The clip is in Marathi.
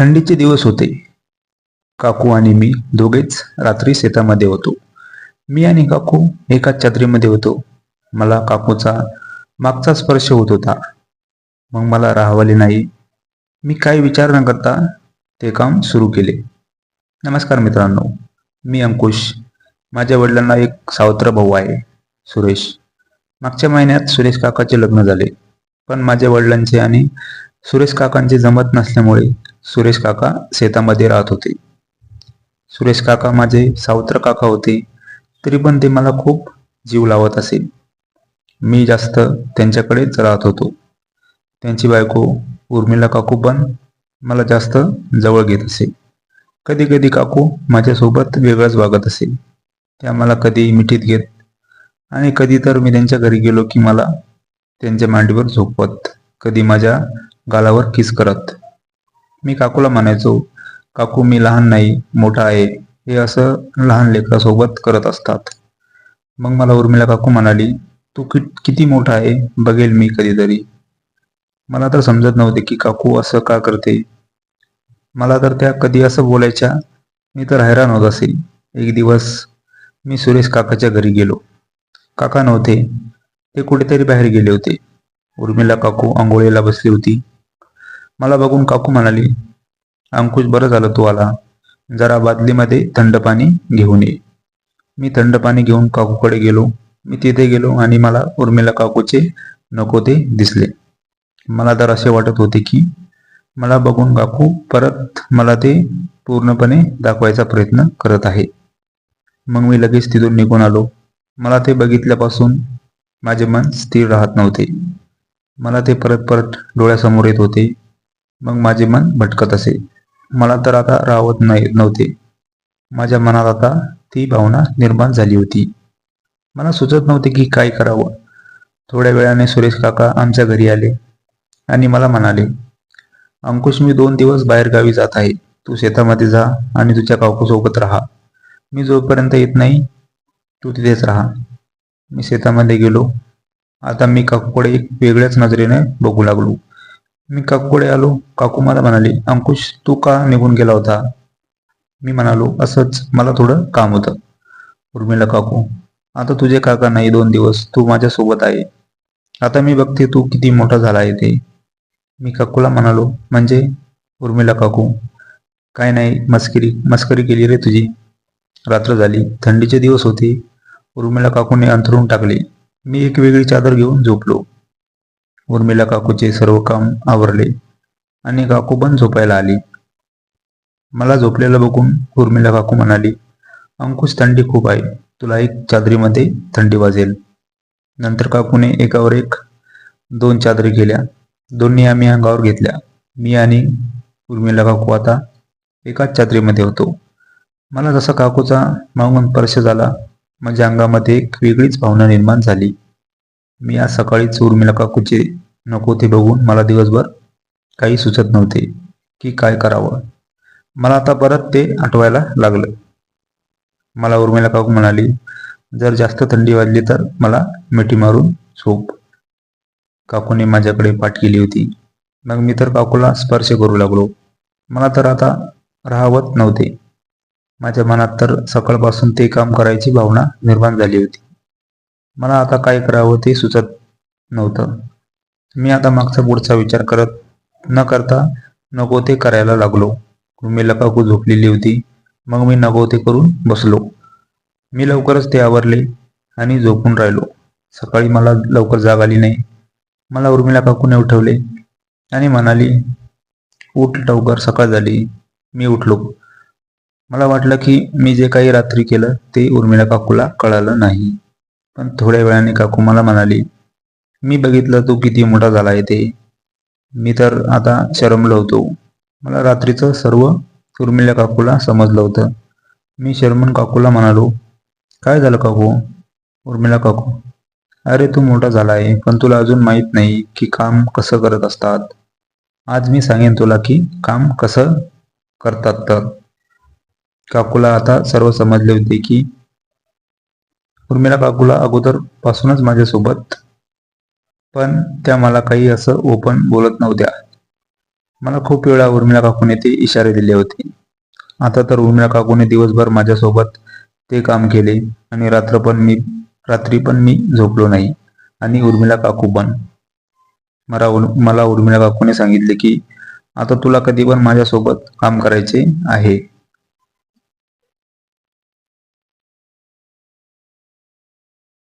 थंडीचे दिवस होते. काकू आणि मी दोघेच रात्री शेतामध्ये होतो. मी आणि काकू एकाच चादरीमध्ये होतो. मला काकूचा मागचा स्पर्श होत होता. मग मला राहावले नाही. मी काही विचार न करता ते काम सुरू केले. नमस्कार मित्रांनो मी अंकुश. माझ्या वडिलांना एक सावत्र भाऊ आहे सुरेश. मागच्या महिन्यात सुरेश काकाचे लग्न झाले. पण माझ्या वडिलांचे आणि सुरेश काकांचे जमत नसल्यामुळे सुरेश काका शेतामध्ये राहत होते. सुरेश काका माझे सावत्र काका होते तरी पण ते मला खूप जीव लावत असे मी जास्त त्यांच्याकडेच राहत होतो. त्यांची बायको उर्मिला काकू पण मला जास्त जवळ घेत असे. कधी कधी काकू माझ्यासोबत वेगळंच वागत असे. त्या मला कधी मिठीत घेत आणि कधी तर मी त्यांच्या घरी गेलो की मला त्यांच्या मांडीवर झोपवत कधी माझ्या गालावर किस करत. मी काकूला म्हणायचो काकू मी लहान नाही मोठा आहे. हे असं लहान लेकरासोबत करत असतात. मग मला उर्मिला काकू म्हणाली तू कि किती मोठा आहे बघेल मी कधीतरी. मला तर समजत नव्हते की काकू असं का करते. मला तर त्या कधी असं बोलायच्या मी तर हैराण होत असेल एक दिवस मी सुरेश काकाच्या घरी गेलो. काका नव्हते ते कुठेतरी बाहेर गेले होते. उर्मिला काकू आंघोळीला बसली होती. मला बघून काकू म्हणाली अंकुश बरं झालं तू आला. जरा बादलीमध्ये थंड पाणी घेऊन ये. मी थंड पाणी घेऊन काकूकडे गेलो. मी तिथे गेलो आणि मला उर्मिला काकूचे नको ते दिसले. मला तर असे वाटत होते की मला बघून काकू परत मला ते पूर्णपणे दाखवायचा प्रयत्न करत आहे. मग मी लगेच तिथून निघून आलो. मला ते बघितल्यापासून माझे मन स्थिर राहत नव्हते. मला ते परत परत डोळ्यासमोर येत होते. मग माझे मन भटकत असे. मला तर आता राहत नाही नव्हते. माझ्या मनात आता ती भावना निर्माण झाली होती. मला सुचत नव्हते की काय करावं. थोड्या वेळाने सुरेश काका आमच्या घरी आले आणि मला म्हणाले अंकुश मी दोन दिवस बाहेरगावी जात आहे. तू शेतामध्ये जा आणि तुझ्या काकूसोबत राहा. मी जोपर्यंत येत नाही तू तिथेच राहा. मी शेतामध्ये गेलो. आता मी काकूकडे एक वेगळ्याच नजरेने बघू लागलो. मी काकूकडे आलो. काकू मला म्हणाले अंकुश तू का निघून गेला होता? मी म्हणालो असंच मला थोडं काम होतं. उर्मिला काकू आता तुझे काका नाही दोन दिवस तू माझ्यासोबत आहे. आता मी बघते तू किती मोठा झाला आहे ते. मी काकूला म्हणालो म्हणजे? उर्मिला काकू काय नाही मस्करी मस्करी केली रे तुझी. रात्र झाली थंडीचे दिवस होते. उर्मिला काकूने अंथरून टाकले. मी एक वेगळी चादर घेऊन झोपलो. उर्मिला काकूचे सर्व काम आवरले आणि काकू पण झोपायला आली. मला झोपलेलं बघून उर्मिला काकू म्हणाली अंकुश थंडी खूप आहे. तुला एक चादरीमध्ये थंडी वाजेल. नंतर काकूने एकावर एक दोन चादरी केल्या दोन्ही आम्ही अंगावर घेतल्या. मी आणि उर्मिला काकू आता एकाच चादरीमध्ये होतो. मला जसा काकूचा मागून स्पर्श झाला माझ्या अंगामध्ये एक वेगळीच भावना निर्माण झाली. मी आज सकाळीच उर्मिला काकूचे नको ते बघून मला दिवसभर काही सुचत नव्हते की काय करावं. मला आता परत ते आठवायला लागलं. मला उर्मिला काकू म्हणाली जर जास्त थंडी वाजली तर मला मिठी मारून झोप. काकूने माझ्याकडे पाठ केली होती. मग मी तर काकूला स्पर्श करू लागलो. मला तर आता राहवत नव्हते. माझ्या मनात तर सकाळपासून ते काम करायची भावना निर्माण झाली होती. मला आता काय करावं ते सुचत नव्हतं. मी आता मागचा पुढचा विचार करत न करता नको ते करायला लागलो. उर्मिला काकू झोपलेली होती. मग मी नको ते करून बसलो. मी लवकरच ते आवरले आणि झोपून राहिलो. सकाळी मला लवकर जाग आली नाही. मला उर्मिला काकूने उठवले आणि म्हणाली उठ लवकर सकाळ झाली. मी उठलो. मला वाटलं की मी जे काही रात्री केलं ते उर्मिला काकूला कळालं नाही. पण थोड्या वेळाने काकू मला म्हणाली मी बघितलं तू किती मोठा झाला आहे ते. मी तर आता शरमलो होतो. मला रात्रीचं सर्व उर्मिला काकूला समजलं होतं. मी शर्मन काकूला म्हणालो काय झालं काकू? उर्मिला काकू अरे तू मोठा झाला आहे पण तुला अजून माहीत नाही की काम कसं करत असतात. आज मी सांगेन तुला की काम कसं करतात तर. काकूला आता सर्व समजले होते की उर्मिला काकूला अगोदर पासूनच माझ्यासोबत पण त्या मला काही असं ओपन बोलत नव्हत्या. मला खूप वेळा उर्मिला काकूने ते इशारे दिले होते. आता तर उर्मिला काकूने दिवसभर माझ्यासोबत ते काम केले आणि रात्र पण मी रात्री पण मी झोपलो नाही आणि उर्मिला काकू पण. मला उर- मला उर्मिला काकूने सांगितले की आता तुला कधी पण माझ्यासोबत काम करायचे आहे.